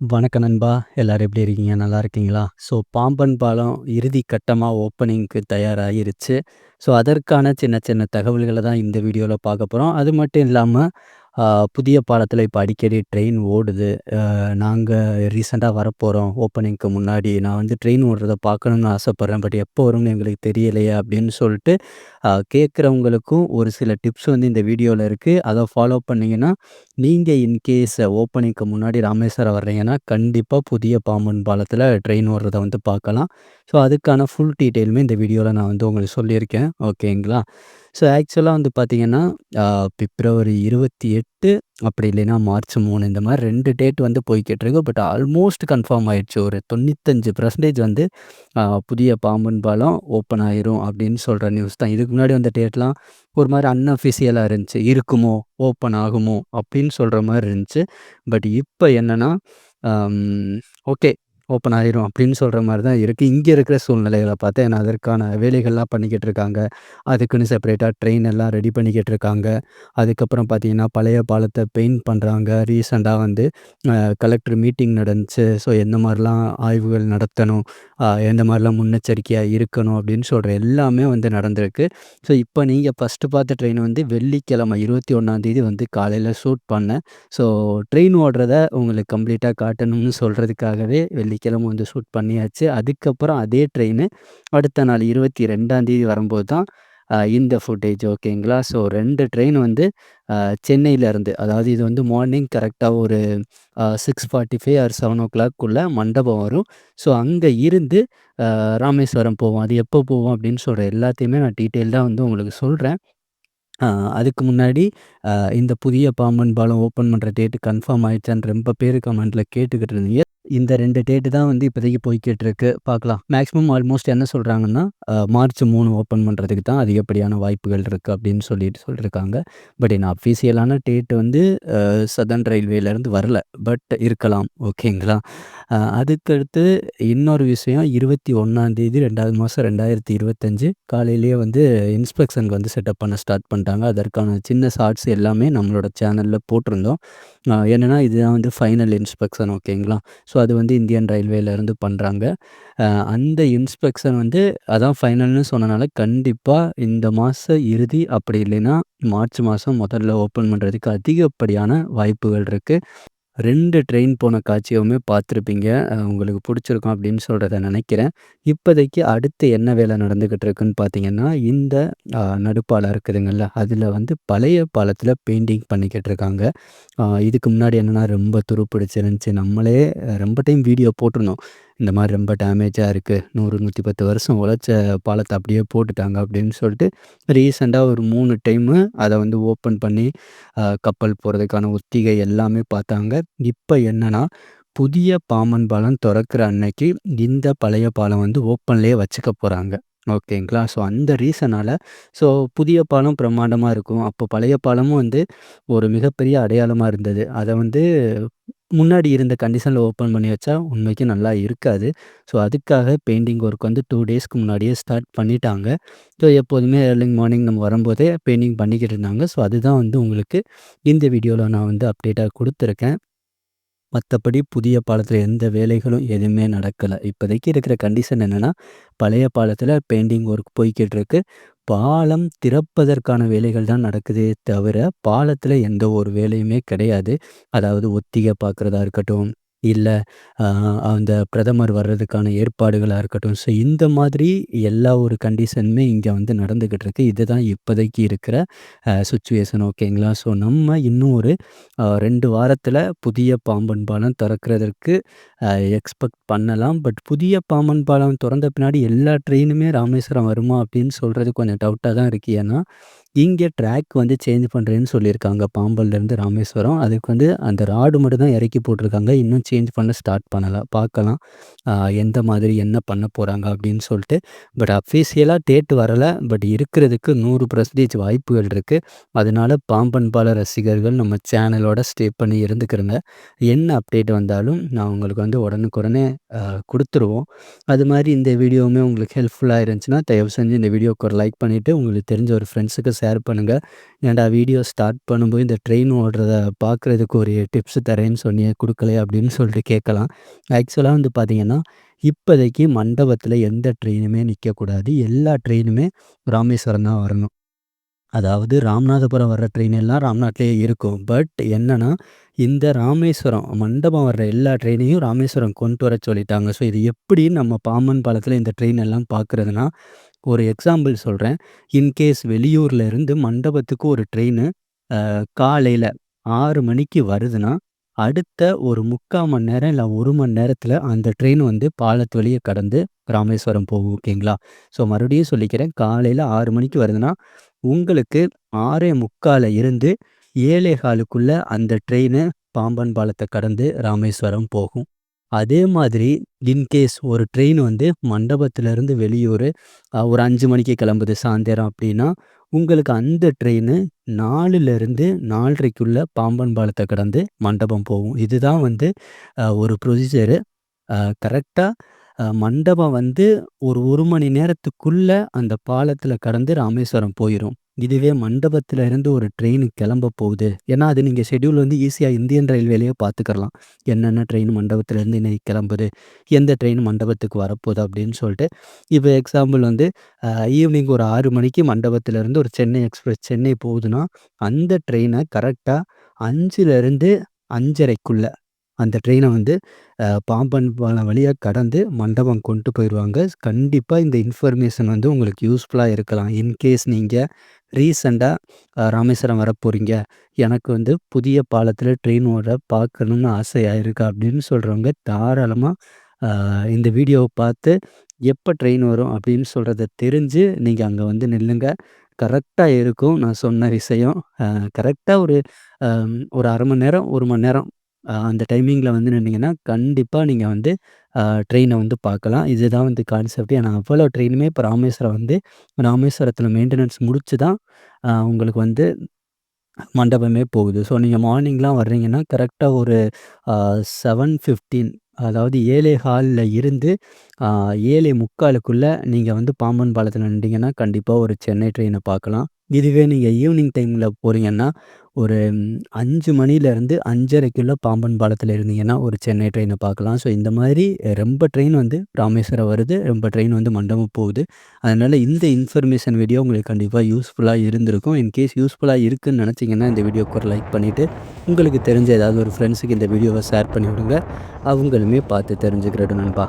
வணக்கம் நண்பா. எல்லாரும் எப்படி இருக்கீங்க? நல்லா இருக்கீங்களா? ஸோ பாம்பன் பாலம் இறுதி கட்டமாக ஓப்பனிங்க்கு தயாராகிருச்சு ஸோ அதற்கான சின்ன சின்ன தகவல்களை தான் இந்த வீடியோவில் பார்க்க போகிறோம் அது மட்டும் இல்லாமல் புதிய பாலத்தில் இப்போ அடிக்கடி ட்ரெயின் ஓடுது. நாங்கள் ரீசெண்டாக வரப்போகிறோம் ஓப்பனிங்க்கு முன்னாடி. நான் வந்து ட்ரெயின் ஓடுறத பார்க்கணுன்னு ஆசைப்பட்றேன். பட் எப்போ வரும்னு எங்களுக்கு தெரியலையே அப்படின்னு சொல்லிட்டு கேட்குறவங்களுக்கும் ஒரு சில டிப்ஸ் வந்து இந்த வீடியோவில் இருக்குது அதை ஃபாலோ பண்ணிங்கன்னா நீங்கள் இன்கேஸ் ஓப்பனிங்க்கு முன்னாடி ராமேஸ்வரம் வர்றீங்கன்னா கண்டிப்பாக புதிய பாம்பன் பாலத்தில் ட்ரெயின் ஓடுறத வந்து பார்க்கலாம். ஸோ அதுக்கான ஃபுல் டீட்டெயிலுமே இந்த வீடியோவில் நான் வந்து உங்களுக்கு சொல்லியிருக்கேன். ஓகேங்களா ஸோ ஆக்சுவலாக வந்து பார்த்திங்கன்னா பிப்ரவரி இருபத்தி எட்டு அப்படி இல்லைன்னா மார்ச் மூணு இந்த மாதிரி ரெண்டு டேட் வந்து போய்கிட்டுருக்கு பட் ஆல்மோஸ்ட் கன்ஃபார்ம் ஆயிடுச்சு. ஒரு தொண்ணூத்தஞ்சு பர்சன்டேஜ் வந்து புதிய பாம்பன் பாலம் ஓப்பன் ஆயிரும் அப்படின்னு சொல்கிற நியூஸ் தான். இதுக்கு முன்னாடி வந்த டேட்லாம் ஒரு மாதிரி அன்அஃபிஷியலாக இருந்துச்சு. இருக்குமோ ஓப்பன் ஆகுமோ அப்படின்னு சொல்கிற மாதிரி இருந்துச்சு. பட் இப்போ என்னென்னா ஓகே ஓப்பன் ஆயிரும் அப்படின்னு சொல்கிற மாதிரி தான் இருக்குது இங்கே இருக்கிற சூழ்நிலைகளை பார்த்து ஏன்னா அதற்கான வேலைகள்லாம் பண்ணிக்கிட்டு இருக்காங்க. அதுக்குன்னு செப்பரேட்டாக ட்ரெயின் எல்லாம் ரெடி பண்ணிக்கிட்டு இருக்காங்க. அதுக்கப்புறம் பார்த்தீங்கன்னா பழைய பாலத்தை பெயிண்ட் பண்ணுறாங்க ரீசெண்டாக வந்து கலெக்டர் மீட்டிங் நடந்துச்சு. ஸோ எந்த மாதிரிலாம் ஆய்வுகள் நடத்தணும்? எந்த மாதிரிலாம் முன்னெச்சரிக்கையாக இருக்கணும்? அப்படின்னு சொல்கிற எல்லாமே வந்து நடந்திருக்கு. ஸோ இப்போ நீங்கள் ஃபஸ்ட்டு பார்த்த ட்ரெயின் வந்து வெள்ளிக்கிழமை இருபத்தி ஒன்றாந்தேதி வந்து காலையில் ஷூட் பண்ணேன். ஸோ ட்ரெயின் ஓடுறத உங்களுக்கு கம்ப்ளீட்டாக காட்டணும்னு சொல்கிறதுக்காகவே வெள்ளி சனிக்கிழமை வந்து ஷூட் பண்ணியாச்சு. அதுக்கப்புறம் அதே ட்ரெயின் அடுத்த நாள் இருபத்தி ரெண்டாந்தேதி வரும்போது தான் இந்த ஃபுட்டேஜ் ஓகேங்களா? ஸோ ரெண்டு ட்ரெயின் வந்து சென்னையிலேருந்து அதாவது இது வந்து மார்னிங் கரெக்டாக ஒரு six forty five or seven o கிளாக்குள்ளே மண்டபம் வரும். ஸோ அங்கே இருந்து ராமேஸ்வரம் போவோம். அது எப்போ போவோம் அப்படின்னு சொல்கிற எல்லாத்தையுமே நான் டீட்டெயில்டாக வந்து உங்களுக்கு சொல்கிறேன் அதுக்கு முன்னாடி இந்த புதிய பாம்பன் பாலம் ஓப்பன் பண்ணுற டேட்டு கன்ஃபார்ம் ஆயிடுச்சான்னு ரொம்ப பேர் கமெண்ட்டில் கேட்டுக்கிட்டு இருந்தீங்க. இந்த ரெண்டு டேட்டு தான் வந்து இப்போதைக்கு போய்கிட்டு இருக்கு பார்க்கலாம். மேக்ஸிமம் ஆல்மோஸ்ட் என்ன சொல்கிறாங்கன்னா மார்ச் மூணு ஓப்பன் பண்ணுறதுக்கு தான் அதிகப்படியான வாய்ப்புகள் இருக்குது அப்படின்னு சொல்லிட்டு சொல்லியிருக்காங்க பட் என்ன அஃபீஷியலான டேட் வந்து சதன் ரயில்வேலேருந்து வரல. பட் இருக்கலாம். ஓகேங்களா? அதுக்கடுத்து இன்னொரு விஷயம் இருபத்தி ஒன்றாந்தேதி ரெண்டாவது மாதம் ரெண்டாயிரத்தி இருபத்தஞ்சு காலையிலேயே வந்து இன்ஸ்பெக்ஷனுக்கு வந்து செட்டப் பண்ண ஸ்டார்ட் பண்ணிட்டாங்க. அதற்கான சின்ன ஷார்ட்ஸ் எல்லாமே நம்மளோட சேனலில் போட்டிருந்தோம். என்னென்னா இதுதான் வந்து ஃபைனல் இன்ஸ்பெக்ஷன் ஓகேங்களா? ஸோ அது வந்து இந்தியன் ரயில்வேலேருந்து பண்ணுறாங்க அந்த இன்ஸ்பெக்ஷன் வந்து அதான் ஃபைனல்னு சொன்னனால கண்டிப்பாக இந்த மாத இறுதி அப்படி இல்லைன்னா மார்ச் மாதம் முதல்ல ஓப்பன் பண்ணுறதுக்கு அதிகப்படியான வாய்ப்புகள் இருக்குது ரெண்டு ட்ரெயின் போன காட்சியுமே பார்த்துருப்பீங்க. உங்களுக்கு பிடிச்சிருக்கும் அப்படின்னு சொல்கிறத நினைக்கிறேன். இப்போதைக்கு அடுத்து என்ன வேலை நடந்துக்கிட்டு இருக்குன்னு பார்த்தீங்கன்னா, இந்த நடுப்பாலம் இருக்குதுங்கல்ல, அதில் வந்து பழைய பாலத்தில் பெயிண்டிங் பண்ணிக்கிட்டு இருக்காங்க. இதுக்கு முன்னாடி என்னென்னா ரொம்ப துரு பிடிச்சிருந்துச்சி. நம்மளே ரொம்ப டைம் வீடியோ போட்டிருந்தோம். இந்த மாதிரி ரொம்ப டேமேஜாக இருக்குது நூறு நூற்றி பத்து வருஷம் உழைச்ச பாலத்தை அப்படியே போட்டுட்டாங்க அப்படின்னு சொல்லிட்டு ரீசெண்டாக ஒரு மூணு டைமு அதை வந்து ஓப்பன் பண்ணி கப்பல் போகிறதுக்கான ஒத்திகை எல்லாமே பார்த்தாங்க. இப்போ என்னென்னா புதிய பாம்பன் பாலம் திறக்கிற அன்னைக்கு இந்த பழைய பாலம் வந்து ஓப்பன்லேயே வச்சுக்க போகிறாங்க ஓகேங்களா ஸோ அந்த ரீசனால் ஸோ புதிய பாலம் பிரம்மாண்டமாக இருக்கும் அப்போ பழைய பாலமும் வந்து ஒரு மிகப்பெரிய அடையாளமாக இருந்தது அதை வந்து முன்னாடி இருந்த கண்டிஷனில் ஓப்பன் பண்ணி வச்சா உண்மைக்கு நல்லா இருக்காது. ஸோ, அதுக்காக பெயிண்டிங் ஒர்க் வந்து டூ டேஸ்க்கு முன்னாடியே ஸ்டார்ட் பண்ணிட்டாங்க. ஸோ, எப்போதுமே ஏர்லி மார்னிங் நம்ம வரும்போதே பெயிண்டிங் பண்ணிக்கிட்டு இருந்தாங்க. ஸோ, அதுதான் வந்து உங்களுக்கு இந்த வீடியோவில் நான் வந்து அப்டேட்டாக கொடுத்துருக்கேன் மற்றபடி புதிய பாலத்தில் எந்த வேலைகளும் எதுவுமே நடக்கலை இப்போதைக்கு இருக்கிற கண்டிஷன் என்னென்னா பழைய பாலத்தில் பெயிண்டிங் ஒர்க் போய்க்கிட்டிருக்கு பாலம் திறப்பதற்கான வேலைகள் தான் நடக்குதே தவிர, பாலத்தில் எந்த ஒரு வேலையுமே கிடையாது. அதாவது ஒத்திகை பார்க்குறதா இருக்கட்டும் இல்லை அந்த பிரதமர் வர்றதுக்கான ஏற்பாடுகளாக இருக்கட்டும். ஸோ இந்த மாதிரி எல்லா ஒரு கண்டிஷனுமே இங்கே வந்து நடந்துக்கிட்டு இருக்கு. இதுதான் இப்போதைக்கு இருக்கிற சுச்சுவேஷன் ஓகேங்களா? ஸோ நம்ம இன்னும் ஒரு ரெண்டு வாரத்தில் புதிய பாம்பன் பாலம் திறக்கிறதற்கு எக்ஸ்பெக்ட் பண்ணலாம். பட் புதிய பாம்பன் பாலம் திறந்த பின்னாடி எல்லா ட்ரெயினுமே ராமேஸ்வரம் வருமா? அப்படின்னு சொல்கிறது கொஞ்சம் டவுட்டாக தான் இருக்குது ஏன்னா இங்கே ட்ராக் வந்து சேஞ்ச் பண்ணுறேன்னு சொல்லியிருக்காங்க. பாம்பன்லேருந்து ராமேஸ்வரம். அதுக்கு வந்து அந்த ராடு மட்டும் தான் இறக்கி போட்டிருக்காங்க. இன்னும் சேஞ்ச் பண்ண ஸ்டார்ட் பண்ணலாம் பார்க்கலாம். எந்த மாதிரி என்ன பண்ண போகிறாங்க அப்படின்னு சொல்லிட்டு. பட் அஃபீஷியலாக டேட் வரலை பட் இருக்கிறதுக்கு நூறு பர்சன்டேஜ் வாய்ப்புகள் இருக்குது அதனால பாம்பன் பால ரசிகர்கள் நம்ம சேனலோட ஸ்டே பண்ணி இருந்துக்கிறங்க. என்ன அப்டேட் வந்தாலும் நான் உங்களுக்கு வந்து உடனுக்குடனே கொடுத்துருவோம் அது மாதிரி இந்த வீடியோவுமே உங்களுக்கு ஹெல்ப்ஃபுல்லாக இருந்துச்சுன்னா, தயவு செஞ்சு இந்த வீடியோவுக்கு ஒரு லைக் பண்ணிவிட்டு உங்களுக்கு தெரிஞ்ச ஒரு ஃப்ரெண்ட்ஸுக்கு ஷேர் ஷேர் பண்ணுங்கள் "ஏன்டா வீடியோ ஸ்டார்ட் பண்ணும்போது இந்த ட்ரெயின் ஓடுறத பார்க்குறதுக்கு ஒரு டிப்ஸ் தரேன்னு சொன்னியே கொடுக்கல அப்படின்னு சொல்லிட்டு கேட்கலாம். ஆக்சுவலாக வந்து பார்த்தீங்கன்னா, இப்போதைக்கு மண்டபத்தில் எந்த ட்ரெயினுமே நிற்கக்கூடாது எல்லா ட்ரெயினுமே ராமேஸ்வரம் தான் வரணும். அதாவது ராமநாதபுரம் வர்ற ட்ரெயின் எல்லாம் ராம்நாட்லேயே இருக்கும். பட் என்னன்னா, இந்த ராமேஸ்வரம் மண்டபம் வர்ற எல்லா ட்ரெயினையும் ராமேஸ்வரம் கொண்டு வர சொல்லிட்டாங்க. ஸோ இது எப்படி நம்ம பாம்பன் பாலத்தில் இந்த ட்ரெயின் எல்லாம் பார்க்குறதுனா ஒரு எக்ஸாம்பிள் சொல்கிறேன் இன்கேஸ் வெளியூர்ல இருந்து மண்டபத்துக்கு ஒரு ட்ரெயின் காலையில் ஆறு மணிக்கு வருதுன்னா, அடுத்த ஒரு 3/4 மணி நேரம் இல்லை ஒரு மணி நேரத்தில் அந்த ட்ரெயின் வந்து பாலத்து வழியை கடந்து ராமேஸ்வரம் போகும். ஓகேங்களா? ஸோ மறுபடியும் சொல்லிக்கிறேன். காலையில் ஆறு மணிக்கு வருதுன்னா, உங்களுக்கு 6:45ல இருந்து 7:15க்குள்ள அந்த ட்ரெயினு பாம்பன் பாலத்தை கடந்து ராமேஸ்வரம் போகும். அதே மாதிரி இன்கேஸ் ஒரு ட்ரெயின் வந்து மண்டபத்திலேருந்து வெளியூர் ஒரு அஞ்சு மணிக்கு கிளம்புது சாயந்தரம் அப்படின்னா, உங்களுக்கு அந்த ட்ரெயினு 4லிருந்து 4:30க்குள்ள பாம்பன் பாலத்தை கடந்து மண்டபம் போகும். இதுதான் வந்து ஒரு ப்ரொசீஜரு. கரெக்டாக மண்டபம் வந்து ஒரு ஒரு மணி நேரத்துக்குள்ளே அந்த பாலத்தில் கடந்து ராமேஸ்வரம் போயிடும் இதுவே மண்டபத்தில் இருந்து ஒரு ட்ரெயின் கிளம்ப போகுது. ஏன்னா, அது நீங்கள் ஷெட்யூல் வந்து ஈஸியாக இந்தியன் ரயில்வேலையே பார்த்துக்கலாம். என்னென்ன ட்ரெயின் மண்டபத்திலேருந்து இன்னைக்கு கிளம்புது, எந்த ட்ரெயின் மண்டபத்துக்கு வரப்போகுது அப்படின்னு சொல்லிட்டு. இப்போ எக்ஸாம்பிள் வந்து ஈவினிங் ஒரு ஆறு மணிக்கு மண்டபத்திலேருந்து ஒரு சென்னை எக்ஸ்பிரஸ் சென்னை போகுதுன்னா, அந்த ட்ரெயினை கரெக்டாக அஞ்சுலேருந்து அஞ்சரைக்குள்ளே அந்த ட்ரெயினை வந்து பாம்பன் பாலம் வழியாக கடந்து மண்டபம் கொண்டு போயிடுவாங்க கண்டிப்பாக இந்த இன்ஃபர்மேஷன் வந்து உங்களுக்கு யூஸ்ஃபுல்லாக இருக்கலாம். இன்கேஸ் நீங்கள் ரீசெண்டாக ராமேஸ்வரம் ராமேஸ்வரம் போகிறீங்க எனக்கு வந்து புதிய பாலத்தில் ட்ரெயின் ஓட பார்க்கணும்னு ஆசையாக இருக்குது அப்படின்னு சொல்கிறவங்க தாராளமாக இந்த வீடியோவை பார்த்து எப்போ ட்ரெயின் வரும் அப்படின்னு சொல்கிறத தெரிஞ்சு நீங்கள் அங்கே வந்து நில்லுங்க. கரெக்டாக இருக்கும் நான் சொன்ன விஷயம். கரெக்டாக ஒரு ஒரு அரை மணி நேரம், ஒரு மணி நேரம் அ அந்த டைமிங்கில வந்து நின்னீங்கன்னா, கண்டிப்பா நீங்க வந்து அ ட்ரெயின வந்து பார்க்கலாம். இதுதான் வந்து கான்செப்ட். ஏன்னா அவ்வளோ ட்ரெயினுமே இப்போ ராமேஸ்வரம் வந்து ராமேஸ்வரத்தில மெயின்டனன்ஸ் முடிச்சு தான் அ உங்களுக்கு வந்து மண்டபமே போகுது. ஸோ நீங்க மார்னிங்லாம் வர்றீங்கன்னா, கரெக்ட்டா ஒரு அ 7:15 அதாவது 7:15ல இருந்து அ 7:45க்குள்ள நீங்க வந்து பாம்பன் பாலத்தில நின்டீங்கன்னா, கண்டிப்பா ஒரு சென்னை ட்ரெயின பார்க்கலாம். இதுவே நீங்கள் ஈவினிங் டைமில் போகிறீங்கன்னா ஒரு அஞ்சு மணிலேருந்து 5:30க்குள்ள பாம்பன் பாலத்தில் இருந்தீங்கன்னா, ஒரு சென்னை ட்ரெயினை பார்க்கலாம். ஸோ இந்த மாதிரி ரொம்ப ட்ரெயின் வந்து ராமேஸ்வரம் வருது. ரொம்ப ட்ரெயின் வந்து மண்டபம் போகுது. அதனால் இந்த இன்ஃபர்மேஷன் வீடியோ உங்களுக்கு கண்டிப்பாக யூஸ்ஃபுல்லாக இருந்திருக்கும். இன்கேஸ் யூஸ்ஃபுல்லாக இருக்குதுன்னு நினச்சீங்கன்னா, இந்த வீடியோக்கு ஒரு லைக் பண்ணிவிட்டு உங்களுக்கு தெரிஞ்ச ஏதாவது ஒரு ஃப்ரெண்ட்ஸுக்கு இந்த வீடியோவை ஷேர் பண்ணி விடுங்க. அவங்களுமே பார்த்து தெரிஞ்சுக்கிறோம் நண்பா.